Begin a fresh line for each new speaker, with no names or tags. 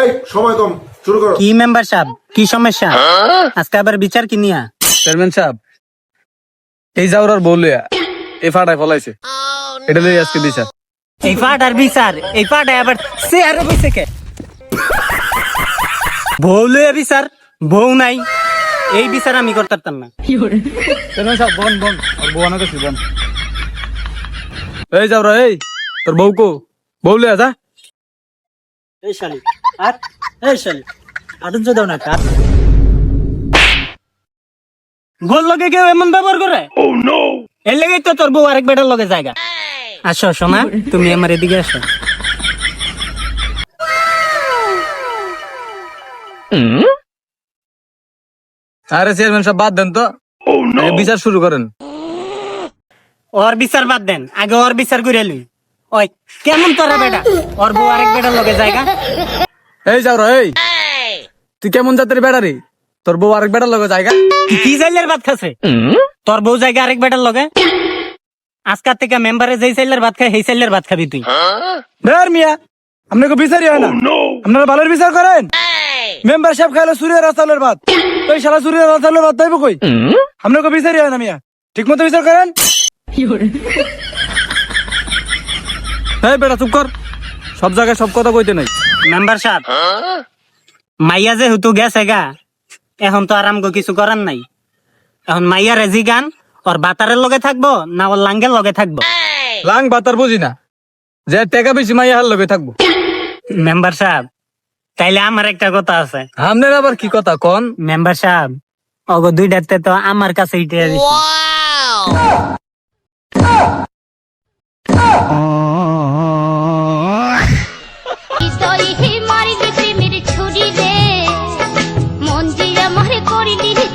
এই সময় কম শুরু করো।
কি মেম্বার সাহেব? কি সমস্যা? আজকে আবার বিচার কি নিয়া?
চেয়ারম্যান সাহেব এই যাওয়ার বললিয়া এই ফাটায় ফলাইছে। এটা লই আজকে বিচার।
এই পাট আর বিচার এই পাট আবার সে আরে কে? বউ লইয়া বিচার বউ নাই। এই বিচার আমি করতাম না।
চেয়ারম্যান সাহেব বন বন আর বউ এই যাওরা এই তোর বউ কো? বউ লিয়া যা।
এই শালি আর? এই শালি আদুন দাও না কার? গোল লগে কেউ এমন ব্যবহার করে? ও নো এর লেগে তো তোর বউ আরেক বেটার লগে জায়গা। আসো সোনা তুমি আমার এদিকে আসো।
আরে চেয়ারম্যান সাহেব বাদ দেন তো। বিচার শুরু করেন।
ওর বিচার বাদ দেন আগে ওর বিচার করে লই। ওই কেমন তোরা বেটা? ওর বউ আরেক বেটার লগে জায়গা
এই যাওরা এই। তুই কেমন জাতের বেড়ারি তোর বউ আরেক বেড়ার লগে জায়গা
তুই কি চাইলের ভাত খাচ্ছে তোর বউ জায়গা আরেক বেটার লগে? আজকার থেকে মেম্বারে যেই চাইলের ভাত খায় সেই চাইলের ভাত খাবি তুই।
বের মিয়া আপনাকে বিচারই হয় না। আপনারা ভালোর বিচার করেন? মেম্বার সাহেব খাইলো সুরিয়ার রাস্তালের ভাত। ওই সারা সুরিয়ার রাস্তালের ভাত তাইব কই? আপনাকে বিচারই হয় না মিয়া। ঠিক মতো বিচার করেন? এই বেটা চুপ কর। সব জায়গায় সব কথা কইতে নাই।
মেম্বার সাহেব মাইয়া যে হুতু গেছে গা এখন তো আরাম গো কিছু করার নাই। এখন মাইয়া রেজি গান ওর বাতারের লগে থাকব না ওর লাঙ্গের লগে থাকব।
লাং বাতার বুঝি না। যে টাকা বেশি মাইয়া হার লগে থাকব।
মেম্বার সাহেব তাইলে আমার একটা কথা আছে।
আপনার আবার কি কথা কন?
মেম্বার সাহেব অগো দুইটাতে তো আমার কাছে ইটে
মারি প্রেমের ছুরি দে মন জিয়া মারে করি দিলি